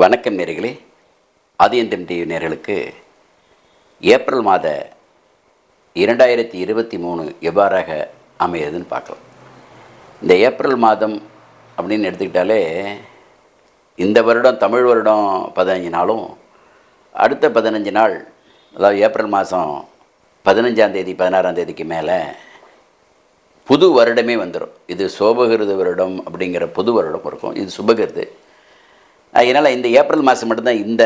வணக்கம் நேர்களே. ஆதியந்தன் டிவி நேர்களுக்கு ஏப்ரல் மாத இரண்டாயிரத்தி இருபத்தி மூணு எவ்வாறாக அமையுதுன்னு பார்க்கலாம். இந்த ஏப்ரல் மாதம் அப்படின்னு எடுத்துக்கிட்டாலே இந்த வருடம் தமிழ் வருடம் பதினஞ்சு நாளும் அடுத்த பதினஞ்சு நாள் அதாவது ஏப்ரல் மாதம் பதினஞ்சாம் தேதி பதினாறாம் தேதிக்கு மேலே புது வருடமே வந்துடும் இது சோபகிருது வருடம் அப்படிங்கிற புது வருடம் இருக்கும். இது சுபகிருது. அதனால் இந்த ஏப்ரல் மாதம் மட்டும்தான் இந்த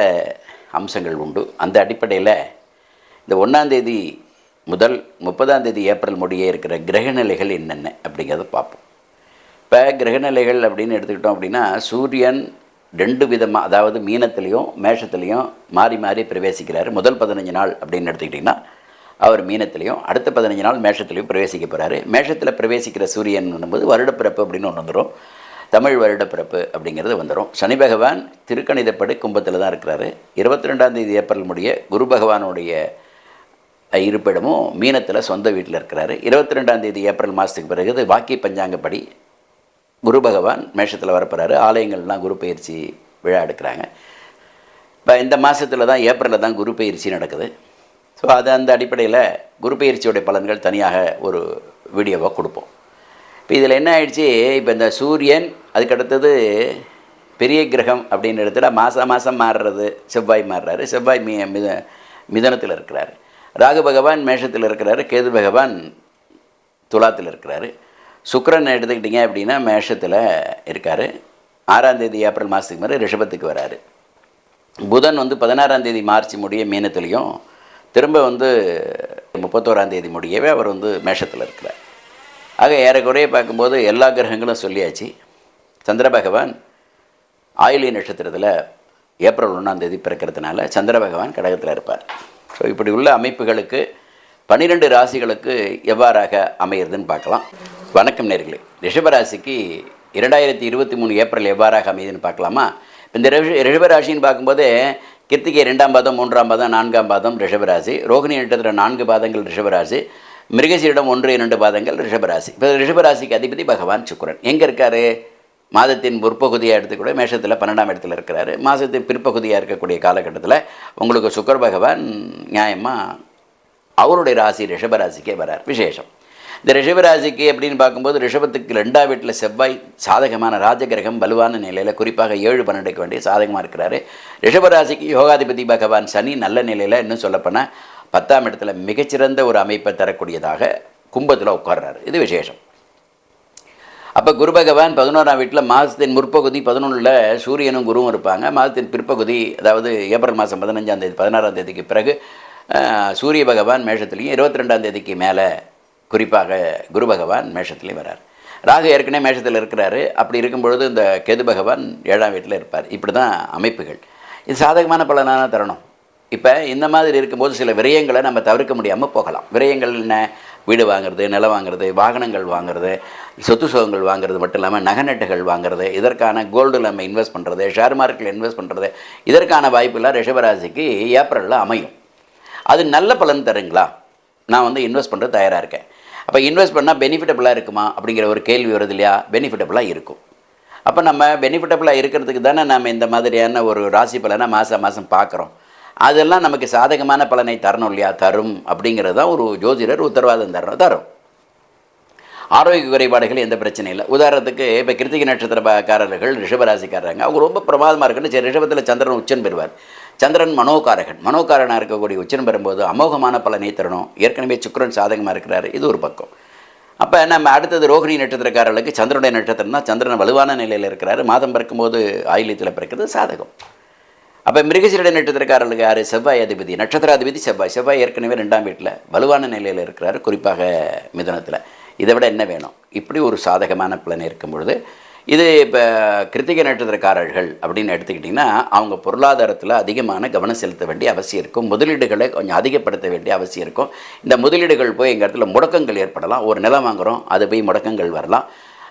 அம்சங்கள் உண்டு. அந்த அடிப்படையில் இந்த ஒன்றாந்தேதி முதல் முப்பதாந்தேதி ஏப்ரல் முடிய இருக்கிற கிரகநிலைகள் என்னென்ன அப்படிங்கிறத பார்ப்போம். இப்போ கிரகநிலைகள் அப்படின்னு எடுத்துக்கிட்டோம் அப்படின்னா சூரியன் ரெண்டு விதமாக அதாவது மீனத்துலேயும் மேஷத்துலேயும் மாறி மாறி பிரவேசிக்கிறார். முதல் பதினஞ்சு நாள் அப்படின்னு எடுத்துக்கிட்டிங்கன்னா அவர் மீனத்துலேயும் அடுத்த பதினஞ்சு நாள் மேஷத்துலேயும் பிரவேசிக்க போகிறாரு மேஷத்தில் பிரவேசிக்கிற சூரியன் போது வருடப்பிறப்பு அப்படின்னு ஒன்று வந்துடும் தமிழ் வருடப்பிறப்பு அப்படிங்கிறது வந்துடும் சனி பகவான் திருக்கணிதப்படி கும்பத்தில் தான் இருக்கிறாரு. இருபத்தி ரெண்டாம் தேதி ஏப்ரல் முடிய குரு பகவானுடைய இருப்பிடமும் மீனத்தில் சொந்த வீட்டில் இருக்கிறாரு. இருபத்தி ரெண்டாம் தேதி ஏப்ரல் மாதத்துக்கு பிறகு இது வாக்கி பஞ்சாங்கப்படி குரு பகவான் மேஷத்தில் வரப்போகிறாரு ஆலயங்கள்லாம் குரு பயிற்சி விழா எடுக்கிறாங்க. இப்போ இந்த மாதத்தில் தான் ஏப்ரலில் தான் குரு பயிற்சி நடக்குது. ஸோ அது அந்த அடிப்படையில் குரு பயிற்சியோடைய பலன்கள் தனியாக ஒரு வீடியோவாக கொடுப்போம். இப்போ இதில் என்ன ஆயிடுச்சு? இப்போ இந்த சூரியன் அதுக்கடுத்தது பெரிய கிரகம் அப்படின்னு இடத்துல மாதம் மாதம் மாறுறது செவ்வாய் மாறுறாரு. செவ்வாய் மி மித மிதனத்தில் இருக்கிறார். ராகு பகவான் மேஷத்தில் இருக்கிறாரு. கேது பகவான் துலாத்தில் இருக்கிறாரு. சுக்கரன் எடுத்துக்கிட்டிங்க அப்படின்னா மேஷத்தில் இருக்கார். ஆறாம் தேதி ஏப்ரல் மாதத்துக்கு மேலே ரிஷபத்துக்கு வராரு. புதன் வந்து பதினாறாம் தேதி மார்ச் முடிய மீனத்துலேயும் திரும்ப வந்து முப்பத்தோராம் தேதி முடியவே அவர் வந்து மேஷத்தில் இருக்கிறார். ஆக ஏறக்குறைய பார்க்கும்போது எல்லா கிரகங்களும் சொல்லியாச்சு. சந்திர பகவான் ஆயிலி நட்சத்திரத்தில் ஏப்ரல் ஒன்றாம் தேதி பிறக்கிறதுனால சந்திர பகவான் கடகத்தில் இருப்பார். ஸோ இப்படி உள்ள அமைப்புகளுக்கு பன்னிரெண்டு ராசிகளுக்கு எவ்வாறாக அமையிறதுன்னு பார்க்கலாம். வணக்கம் நேர்களே. ரிஷபராசிக்கு இரண்டாயிரத்தி இருபத்தி மூணு ஏப்ரல் எவ்வாறாக அமையுதுன்னு பார்க்கலாமா? இந்த ரிஷ ரிஷபராசின்னு பார்க்கும்போது கிருத்திகை ரெண்டாம் பாதம் மூன்றாம் பாதம் நான்காம் பாதம் ரிஷபராசி. ரோகிணி நட்சத்திரம் நான்கு பாதங்கள் ரிஷபராசி. மிருகசீரிடம் ஒன்று இரண்டு பாதங்கள் ரிஷபராசி. இப்போ ரிஷபராசிக்கு அதிபதி பகவான் சுக்கரன். எங்கே இருக்கார்? மாதத்தின் முற்பகுதியாக எடுத்துக்கூட மேஷத்தில் பன்னெண்டாம் இடத்துல இருக்கிறாரு. மாதத்தின் பிற்பகுதியாக இருக்கக்கூடிய காலகட்டத்தில் உங்களுக்கு சுக்கர பகவான் நியாயமாக அவருடைய ராசி ரிஷபராசிக்கே வரார். விசேஷம். இந்த ரிஷபராசிக்கு அப்படின்னு பார்க்கும்போது ரிஷபத்துக்கு ரெண்டாம் வீட்டில் செவ்வாய் சாதகமான ராஜகிரகம் வலுவான நிலையில் குறிப்பாக ஏழு பன்னெண்டுக்கு வேண்டிய சாதகமாக இருக்கிறாரு. ரிஷபராசிக்கு யோகாதிபதி பகவான் சனி நல்ல நிலையில் இன்னும் சொல்லப்போனால் பத்தாம் இடத்துல மிகச்சிறந்த ஒரு அமைப்பை தரக்கூடியதாக கும்பத்தில் உட்கார்றாரு. இது விசேஷம். அப்போ குரு பகவான் பதினோராம் வீட்டில் மாதத்தின் முற்பகுதி பதினொன்றில் சூரியனும் குருவும் இருப்பாங்க. மாதத்தின் பிற்பகுதி அதாவது ஏப்ரல் மாதம் பதினஞ்சாம் தேதி பதினாறாம் தேதிக்கு பிறகு சூரிய பகவான் மேஷத்துலேயும் இருபத்தி ரெண்டாம் தேதிக்கு மேலே குறிப்பாக குரு பகவான் மேஷத்துலேயும் வரார். ராகு ஏற்கனவே மேஷத்தில் இருக்கிறாரு. அப்படி இருக்கும் பொழுது இந்த கெது பகவான் ஏழாம் வீட்டில் இருப்பார். இப்படி தான் அமைப்புகள். இது சாதகமான பலனான தருணம். இப்போ இந்த மாதிரி இருக்கும்போது சில விரயங்களை நம்ம தவிர்க்க முடியாமல் போகலாம். விரயங்கள் என்ன? வீடு வாங்குறது நிலம் வாங்குறது வாகனங்கள் வாங்குறது சொத்து சுகங்கள் வாங்குறது மட்டும் இல்லாமல் நகநட்டுகள் வாங்குறது இதற்கான கோல்டில் நம்ம இன்வெஸ்ட் பண்ணுறது ஷேர் மார்க்கெட்டில் இன்வெஸ்ட் பண்ணுறது இதற்கான வாய்ப்புலாம் ரிஷபராசிக்கு ஏப்ரலில் அமையும். அது நல்ல பலன் தருங்களா? நான் வந்து இன்வெஸ்ட் பண்ணுறது தயாராக இருக்கேன். அப்போ இன்வெஸ்ட் பண்ணால் பெனிஃபிட்டபுளாக இருக்குமா? அப்படிங்கிற ஒரு கேள்வி வருது இல்லையா? பெனிஃபிட்டபுளாக இருக்கும். அப்போ நம்ம பெனிஃபிட்டபுளாக இருக்கிறதுக்கு தானே நம்ம இந்த மாதிரியான ஒரு ராசி பலனை மாதம் மாதம் பார்க்குறோம். அதெல்லாம் நமக்கு சாதகமான பலனை தரணும் இல்லையா? தரும் அப்படிங்கிறது தான் ஒரு ஜோதிடர் உத்தரவாதம் தரணும் தரும். ஆரோக்கிய குறைபாடுகள் எந்த பிரச்சனையும் இல்லை. உதாரணத்துக்கு இப்போ கிருத்திகை நட்சத்திரக்காரர்கள் ரிஷபராசிக்காரங்க அவங்க ரொம்ப பிரமாதமாக இருக்குன்னு சரி ரிஷபத்தில் சந்திரன் உச்சன் பெறுவார். சந்திரன் மனோகாரகன். மனோகாரனாக இருக்கக்கூடிய உச்சன் பெறும்போது அமோகமான பலனை தரணும். ஏற்கனவே சுக்கரன் சாதகமாக இருக்கிறார். இது ஒரு பக்கம். அப்போ நம்ம அடுத்தது ரோகிணி நட்சத்திரக்காரர்களுக்கு சந்திரனுடைய நட்சத்திரம் தான் சந்திரன் வலுவான நிலையில் இருக்கிறார். மாதம் பிறக்கும்போது ஆயிலியத்தில் பிறக்கிறது சாதகம். அப்போ மிருகசீரட நட்சத்திரக்காரர்களுக்கு யார்? செவ்வாய் அதிபதி. நட்சத்திராதிபதி செவ்வாய். செவ்வாய் ஏற்கனவே ரெண்டாம் வீட்டில் வலுவான நிலையில் இருக்கிறார் குறிப்பாக மிதனத்தில். இதை விட என்ன வேணும்? இப்படி ஒரு சாதகமான பலன் இருக்கும் பொழுது இது இப்போ கிருத்திகை நட்சத்திரக்காரர்கள் அப்படின்னு எடுத்துக்கிட்டிங்கன்னா அவங்க பொருளாதாரத்தில் அதிகமான கவனம் செலுத்த வேண்டிய அவசியம் இருக்கும். முதலீடுகளை கொஞ்சம் அதிகப்படுத்த வேண்டிய அவசியம் இருக்கும். இந்த முதலீடுகள் போய் எங்கள் இடத்துல முடக்கங்கள் ஏற்படலாம். ஒரு நிலம் வாங்குகிறோம் அது போய் முடக்கங்கள் வரலாம்.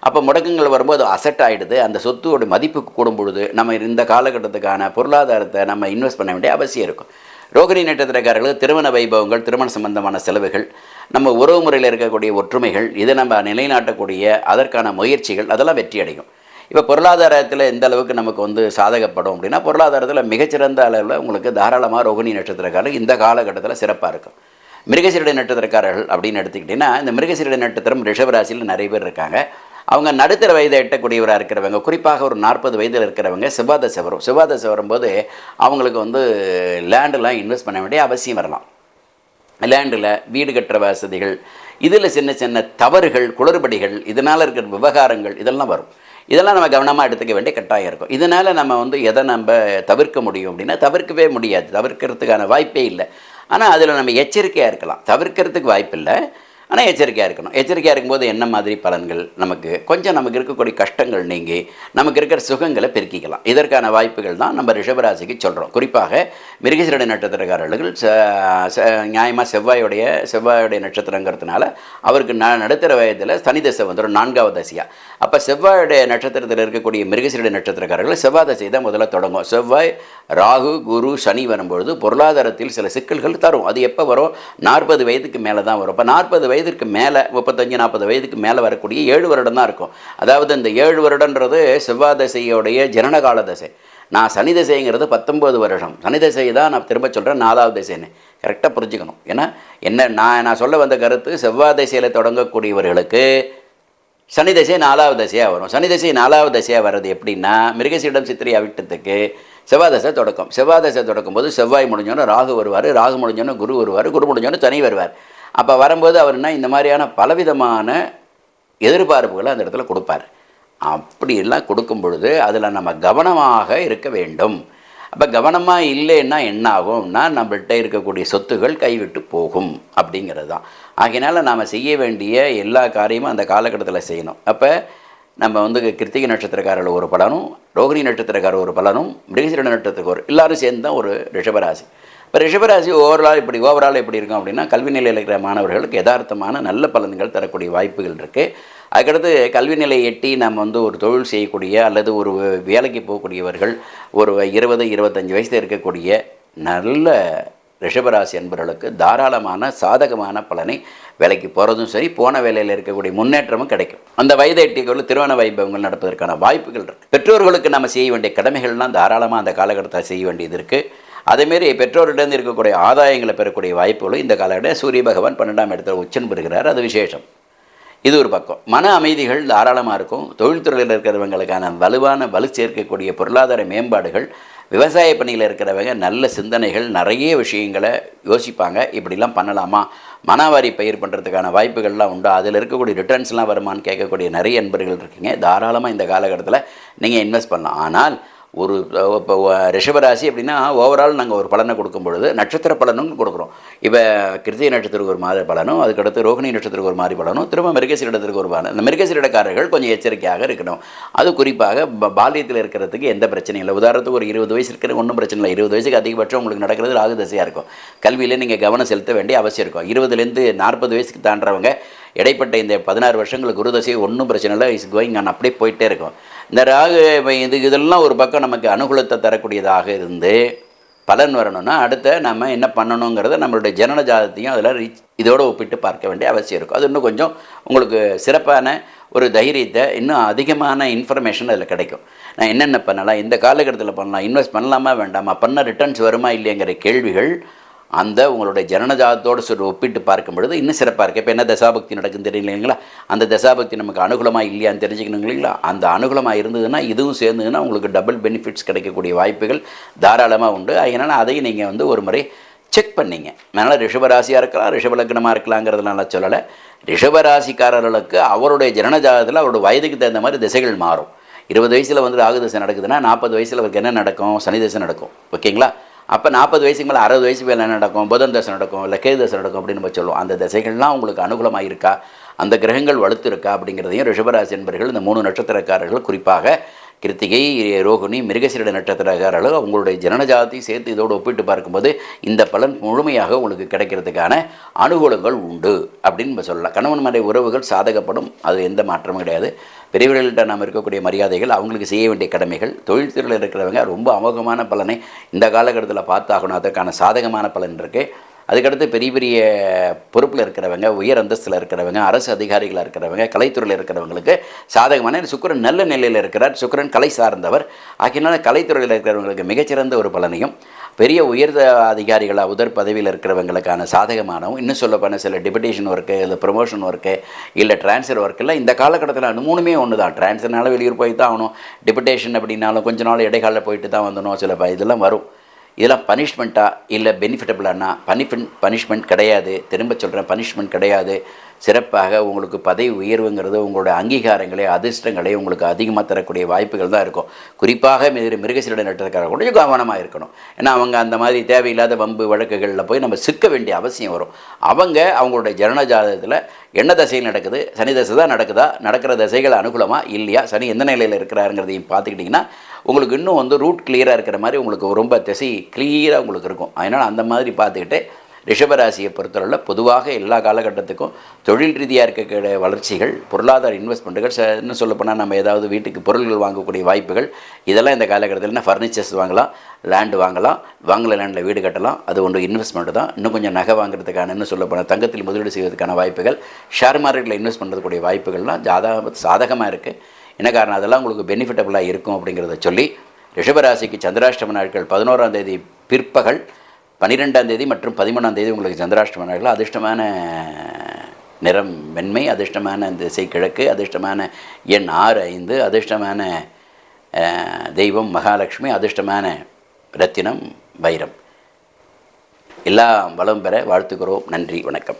அப்போ முடக்கங்கள் வரும்போது அசெட் ஆகிடுது அந்த சொத்தோட மதிப்பு கூடும் பொழுது நம்ம இந்த காலகட்டத்துக்கான பொருளாதாரத்தை நம்ம இன்வெஸ்ட் பண்ண வேண்டிய அவசியம் இருக்கும். ரோகிணி நட்சத்திரக்காரர்களுக்கு திருமண வைபவங்கள் திருமண சம்பந்தமான செலவுகள் நம்ம உறவு முறையில் இருக்கக்கூடிய ஒற்றுமைகள் இதை நம்ம நிலைநாட்டக்கூடிய அதற்கான முயற்சிகள் அதெல்லாம் வெற்றி அடையும். இப்போ பொருளாதாரத்தில் எந்த அளவுக்கு நமக்கு வந்து சாதகப்படும் அப்படின்னா பொருளாதாரத்தில் மிகச்சிறந்த அளவில் உங்களுக்கு தாராளமாக ரோகிணி நட்சத்திரக்காரர்கள் இந்த காலகட்டத்தில் சிறப்பாக இருக்கும். மிருகசீரடை நட்சத்திரக்காரர்கள் அப்படின்னு எடுத்துக்கிட்டிங்கன்னா இந்த மிருகசீரடை நட்சத்திரம் ரிஷபராசியில் நிறைய பேர் இருக்காங்க. அவங்க நடுத்தர வயதை எட்டக்கூடியவராக இருக்கிறவங்க குறிப்பாக ஒரு நாற்பது வயதில் இருக்கிறவங்க செவ்வாதசை வரும். செவ்வாதசை வரும்போது அவங்களுக்கு வந்து லேண்டெலாம் இன்வெஸ்ட் பண்ண வேண்டிய அவசியம் வரலாம். லேண்டில் வீடு கட்டுற வசதிகள் இதில் சின்ன சின்ன தவறுகள் குளறுபடிகள் இதனால் இருக்கிற விவகாரங்கள் இதெல்லாம் வரும். இதெல்லாம் நம்ம கவனமாக எடுத்துக்க வேண்டிய கட்டாயம் இருக்கும். இதனால் நம்ம வந்து எதை நம்ம தவிர்க்க முடியும் அப்படின்னா தவிர்க்கவே முடியாது. தவிர்க்கிறதுக்கான வாய்ப்பே இல்லை. ஆனால் அதில் நம்ம எச்சரிக்கையாக இருக்கலாம். தவிர்க்கிறதுக்கு வாய்ப்பில்லை. ஆனால் எச்சரிக்கையாக இருக்கணும். எச்சரிக்கையாக இருக்கும்போது என்ன மாதிரி பலன்கள்? நமக்கு கொஞ்சம் நமக்கு இருக்கக்கூடிய கஷ்டங்கள் நீங்கி நமக்கு இருக்கிற சுகங்களை பெருக்கிக்கலாம். இதற்கான வாய்ப்புகள் தான் நம்ம ரிஷபராசிக்கு சொல்கிறோம் குறிப்பாக மிருகசிரடை நட்சத்திரக்காரர்கள் ச ச நியாயமாக செவ்வாயுடைய செவ்வாயுடைய நட்சத்திரங்கிறதுனால அவருக்கு ந நடுத்தர வயதில் சனி தசை வந்துடும் நான்காவது தசையாக அப்போ செவ்வாயுடைய நட்சத்திரத்தில் இருக்கக்கூடிய மிருகசிரடை நட்சத்திரக்காரர்கள் செவ்வாய் தசை தான் முதல்ல தொடங்கும். செவ்வாய் ராகு குரு சனி வரும்பொழுது பொருளாதாரத்தில் சில சிக்கல்கள் தரும். அது எப்போ வரும்? நாற்பது வயதுக்கு மேலே தான் வரும். இப்போ நாற்பது வயது வயதிற்கு மேலே முப்பத்தஞ்சு நாற்பது வயதுக்கு மேலே வரக்கூடிய ஏழு வருடம் தான் இருக்கும். அதாவது இந்த ஏழு வருடன்றது செவ்வாய் தசையோடைய ஜனனகால தசை. நான் சனி தசைங்கிறது பத்தொம்பது வருஷம். சனி தசை தான் நான் திரும்ப சொல்கிறேன் நாலாவது தசைன்னு. கரெக்டாக புரிஞ்சுக்கணும். ஏன்னா என்ன நான் நான் சொல்ல வந்த கருத்து செவ்வாய் திசையில் தொடங்கக்கூடியவர்களுக்கு சனி தசை நாலாவது தசையாக வரும். சனி தசை நாலாவது தசையாக வர்றது எப்படின்னா மிருகசீடம் சித்திரை அவிட்டத்துக்கு செவ்வாய் தசை தொடக்கம். செவ்வாய் தசை தொடக்கும் போது செவ்வாய் முடிஞ்சோன்னே ராகு வருவார் ராகு முடிஞ்சோன்னே குரு வருவார் குரு முடிஞ்சோன்னே சனி வருவார். அப்போ வரும்போது அவர் என்ன இந்த மாதிரியான பலவிதமான எதிர்பார்ப்புகளை அந்த இடத்துல கொடுப்பார். அப்படியெல்லாம் கொடுக்கும் பொழுது அதில் நம்ம கவனமாக இருக்க வேண்டும். அப்போ கவனமாக இல்லைன்னா என்ன ஆகும்னா நம்மள்கிட்ட இருக்கக்கூடிய சொத்துகள் கைவிட்டு போகும் அப்படிங்கிறது தான் ஆகையினால் நாம் செய்ய வேண்டிய எல்லா காரியமும் அந்த காலகட்டத்தில் செய்யணும். அப்போ நம்ம வந்து கிருத்திகை நட்சத்திரக்காரர்கள் ஒரு பலனும் ரோகிணி நட்சத்திரக்காரர் ஒரு பலனும் மிருகசீர நட்சத்திரக்காரர் ஒரு எல்லாரும் சேர்ந்து தான் ஒரு ரிஷபராசி இப்போ ரிஷபராசி ஓவரால் இப்படி ஓவரால் எப்படி இருக்கும் அப்படின்னா கல்வி நிலையில் இருக்கிற மாணவர்களுக்கு யதார்த்தமான நல்ல பலன்கள் தரக்கூடிய வாய்ப்புகள் இருக்குது அதுக்கடுத்து கல்வி நிலையை எட்டி நம்ம வந்து ஒரு தொழில் செய்யக்கூடிய அல்லது ஒரு வேலைக்கு போகக்கூடியவர்கள் ஒரு இருபது இருபத்தஞ்சி வயசில் இருக்கக்கூடிய நல்ல ரிஷபராசி என்பவர்களுக்கு தாராளமான சாதகமான பலனை வேலைக்கு போகிறதும் சரி போன வேலையில் இருக்கக்கூடிய முன்னேற்றமும் கிடைக்கும். அந்த வயதை எட்டிக்குள்ள திருமண வைபவங்கள் நடப்பதற்கான வாய்ப்புகள் இருக்குது பெற்றோர்களுக்கு நம்ம செய்ய வேண்டிய கடமைகள்லாம் தாராளமாக அந்த காலகட்டத்தில் செய்ய வேண்டியது இருக்குது அதேமாரி பெற்றோரிடம் இருக்கக்கூடிய ஆதாயங்களை பெறக்கூடிய வாய்ப்புகளும் இந்த காலகட்டம் சூரிய பகவான் பன்னெண்டாம் இடத்துல உச்சன் பெறுகிறார். அது விசேஷம். இது ஒரு பக்கம். மன அமைதிகள் தாராளமாக இருக்கும். தொழில்துறையில் இருக்கிறவங்களுக்கான வலுவான வலு சேர்க்கக்கூடிய பொருளாதார மேம்பாடுகள் விவசாய பணியில் இருக்கிறவங்க நல்ல சிந்தனைகள் நிறைய விஷயங்களை யோசிப்பாங்க. இப்படிலாம் பண்ணலாமா? மனவாரி பயிர் பண்ணுறதுக்கான வாய்ப்புகள்லாம் உண்டு? அதில் இருக்கக்கூடிய ரிட்டர்ன்ஸ்லாம் வருமானு கேட்கக்கூடிய நிறைய நண்பர்கள் இருக்கீங்க. தாராளமாக இந்த காலகட்டத்தில் நீங்கள் இன்வெஸ்ட் பண்ணலாம். ஆனால் ஒரு இப்போ ரிஷபராசி அப்படின்னா ஓவரால் நாங்கள் ஒரு பலனை கொடுக்கும் பொழுது நட்சத்திர பலனும் கொடுக்குறோம். இப்போ கிருத்திகை நட்சத்திரத்துக்கு ஒரு மாதிரி பலனும் அதுக்கடுத்து ரோகிணி நட்சத்திரத்துக்கு ஒரு மாதிரி பலனும் திரும்ப மிருகசீரிடத்திற்கு ஒரு பலன். இந்த மிருகசீரிடக்காரர்கள் கொஞ்சம் எச்சரிக்கையாக இருக்கணும். அது குறிப்பாக பால்யத்தில் இருக்கிறதுக்கு எந்த பிரச்சனையும் இல்லை. உதாரணத்துக்கு ஒரு இருபது வயசு இருக்கிற ஒன்றும் பிரச்சனை இல்லை. இருபது வயசுக்கு அதிகபட்சம் உங்களுக்கு நடக்கிறது ராகு தசையாக இருக்கும். கல்வியில் நீங்கள் கவனம் செலுத்த வேண்டிய அவசியம் இருக்கும். இருபதுலேருந்து நாற்பது வயசுக்கு தாண்டுறவங்க இடைப்பட்ட இந்த பதினாறு வருஷங்களுக்கு குருதசை ஒன்றும் பிரச்சனை இல்லை இஸ் கோயிங் ஆன் அப்படியே போயிட்டே இருக்கும். இந்த ராகு இது இதெல்லாம் ஒரு பக்கம் நமக்கு அனுகூலத்தை தரக்கூடியதாக இருந்து பலன் வரணும்னா அடுத்த நம்ம என்ன பண்ணணுங்கிறத நம்மளுடைய ஜனன ஜாதத்தையும் அதில் ரீச் இதோடு ஒப்பிட்டு பார்க்க வேண்டிய அவசியம் இருக்கும். அது இன்னும் கொஞ்சம் உங்களுக்கு சிறப்பான ஒரு தைரியத்தை இன்னும் அதிகமான இன்ஃபர்மேஷன் அதில் கிடைக்கும். நான் என்னென்ன பண்ணலாம் இந்த காலகட்டத்தில் பண்ணலாம் இன்வெஸ்ட் பண்ணலாமா வேண்டாமா பண்ண ரிட்டர்ன்ஸ் வருமா இல்லைங்கிற கேள்விகள் அந்த உங்களுடைய ஜனனஜாதத்தோடு சொல்லி ஒப்பிட்டு பார்க்கும் பொழுது இன்னும் சிறப்பாக இருக்குது இப்போ என்ன தசாபக்தி நடக்குன்னு தெரியல இல்லைங்களா? அந்த தசாபக்தி நமக்கு அனுகூலமாக இல்லையான்னு தெரிஞ்சுக்கணும் இல்லைங்களா? அந்த அனுகூலமாக இருந்ததுன்னா இதுவும் சேர்ந்ததுன்னா உங்களுக்கு டபுள் பெனிஃபிட்ஸ் கிடைக்கக்கூடிய வாய்ப்புகள் தாராளமாக உண்டு. அதனால் அதையும் நீங்கள் வந்து ஒரு முறை செக் பண்ணீங்க. அதனால் ரிஷபராசியாக இருக்கலாம் ரிஷபலக்னமாக இருக்கலாங்கிறதுனால சொல்லலை. ரிஷபராசிக்காரர்களுக்கு அவருடைய ஜனனஜாதத்தில் அவருடைய வயதுக்கு தகுந்த மாதிரி திசைகள் மாறும். இருபது வயசில் வந்து ராகு தசை நடக்குதுன்னா நாற்பது வயசில் அவருக்கு என்ன நடக்கும்? சனி தசை நடக்கும். ஓகேங்களா? அப்போ நாற்பது வயசுக்கு மேலே அறுபது வயசு மேலே என்ன நடக்கும்? புதன் தசை நடக்கும் இல்லை கேது தசை நடக்கும் அப்படின்னு நம்ம சொல்லுவோம். அந்த தசைகள்லாம் உங்களுக்கு அனுகூலமாக இருக்கா? அந்த கிரகங்கள் வலுத்து இருக்கா அப்படிங்கிறதையும் ரிஷபராசி என்பர்கள் இந்த மூணு நட்சத்திரக்காரர்கள் குறிப்பாக கிருத்திகை ரோகிணி மிருகசீரட நட்சத்திரக்காரர்கள் உங்களுடைய ஜனனஜாதி சேர்த்து இதோடு ஒப்பிட்டு பார்க்கும்போது இந்த பலன் முழுமையாக உங்களுக்கு கிடைக்கிறதுக்கான அனுகூலங்கள் உண்டு அப்படின்னு நம்ம சொல்லலாம். கணவன் மறை உறவுகள் சாதகப்படும். அது எந்த மாற்றமும் கிடையாது. பெரியவர்கள்ட்ட நாம் இருக்கக்கூடிய மரியாதைகள் அவங்களுக்கு செய்ய வேண்டிய கடமைகள் தொழில்துறையில் இருக்கிறவங்க ரொம்ப அமோகமான பலனை இந்த காலகட்டத்தில் பார்த்தாகணும். அதற்கான சாதகமான பலன் இருக்குது அதுக்கடுத்து பெரிய பெரிய பொறுப்பில் இருக்கிறவங்க உயர் அந்தஸ்தில் இருக்கிறவங்க அரசு அதிகாரிகளாக இருக்கிறவங்க கலைத்துறையில் இருக்கிறவங்களுக்கு சாதகமான சுக்கரன் நல்ல நிலையில் இருக்கிறார். சுக்கிரன் கலை சார்ந்தவர். ஆகியனால கலைத்துறையில் இருக்கிறவங்களுக்கு மிகச்சிறந்த ஒரு பலனையும் பெரிய உயர்ந்த அதிகாரிகளாக உதர் பதவியில் இருக்கிறவங்களுக்கான சாதகமானவும் இன்னும் சொல்ல சில டிபுடேஷன் ஒர்க்கு இல்லை ப்ரொமோஷன் ஒர்க்கு இல்லை ட்ரான்ஸ்ஃபர் ஒர்க்கில் இந்த காலகட்டத்தில் அது மூணுமே ஒன்று தான் ட்ரான்ஸ்ஃபர்னால வெளியூர் போய் தான் ஆகணும். டிபுடேஷன் அப்படின்னாலும் கொஞ்ச நாள் இடைக்கால போயிட்டு தான் வந்தணும். சில இதெல்லாம் வரும். இதெல்லாம் பனிஷ்மெண்ட்டா இல்லை பெனிஃபிட்டபிளானா பனிஃபின் பனிஷ்மெண்ட் கிடையாது. திரும்ப சொல்கிறேன் பனிஷ்மெண்ட் கிடையாது. சிறப்பாக உங்களுக்கு பதவி உயர்வுங்கிறது உங்களோட அங்கீகாரங்களே அதிர்ஷ்டங்களே உங்களுக்கு அதிகமாக தரக்கூடிய வாய்ப்புகள் தான் இருக்கும். குறிப்பாக மிரு மிருகசீரட நட்டத்துக்காக கொஞ்சம் கவனமாக இருக்கணும். ஏன்னா அவங்க அந்த மாதிரி தேவையில்லாத வம்பு வழக்குகளில் போய் நம்ம சிக்க வேண்டிய அவசியம் வரும். அவங்க அவங்களுடைய ஜனன ஜாதகத்தில் என்ன தசையில் நடக்குது? சனி தசை தான் நடக்குதா? நடக்கிற தசைகள் அனுகூலமாக இல்லையா? சனி எந்த நிலையில் இருக்கிறாருங்கிறதையும் பார்த்துக்கிட்டிங்கன்னா உங்களுக்கு இன்னும் வந்து ரூட் கிளியராக இருக்கிற மாதிரி உங்களுக்கு ரொம்ப திசை கிளியராக உங்களுக்கு இருக்கும். அதனால் அந்த மாதிரி பார்த்துக்கிட்டு ரிஷபராசியை பொறுத்தவரையில் பொதுவாக எல்லா காலகட்டத்துக்கும் தொழில் ரீதியாக இருக்கக்கூடிய வளர்ச்சிகள் பொருளாதார இன்வெஸ்ட்மெண்ட்டுகள் ச- இன்னும் சொல்லப்போனால் நம்ம ஏதாவது வீட்டுக்கு பொருள்கள் வாங்கக்கூடிய வாய்ப்புகள் இதெல்லாம் இந்த காலகட்டத்தில் என்ன ஃபர்னிச்சர்ஸ் வாங்கலாம் லேண்டு வாங்கலாம் வாங்கல லேண்டில் வீடு கட்டலாம் அது ஒன்று இன்வெஸ்ட்மெண்ட் தான். இன்னும் கொஞ்சம் நகை வாங்குறதுக்கான இன்னும் சொல்லப்போனால் தங்கத்தில் முதலீடு செய்வதற்கான வாய்ப்புகள் ஷேர் மார்க்கெட்டில் இன்வெஸ்ட் பண்ணுறதுக்கூடிய வாய்ப்புகள்லாம் ஜாதக சாதகமாக இருக்குது என்ன காரணம்? அதெல்லாம் உங்களுக்கு பெனிஃபிட்டபுளாக இருக்கும் அப்படிங்கிறத சொல்லி ரிஷபராசிக்கு சந்திராஷ்டம நாட்கள் பதினோராம் தேதி பிற்பகல் பன்னிரெண்டாம் தேதி மற்றும் பதிமூணாம் தேதி உங்களுக்கு சந்திராஷ்டம நாட்கள். அதிர்ஷ்டமான நிறம் வெண்மை அதிர்ஷ்டமான திசை கிழக்கு அதிர்ஷ்டமான எண் ஆறு ஐந்து அதிர்ஷ்டமான தெய்வம் மகாலட்சுமி அதிர்ஷ்டமான ரத்தினம் வைரம். எல்லாம் வளம் பெற வாழ்த்துக்கிறோம் நன்றி வணக்கம்.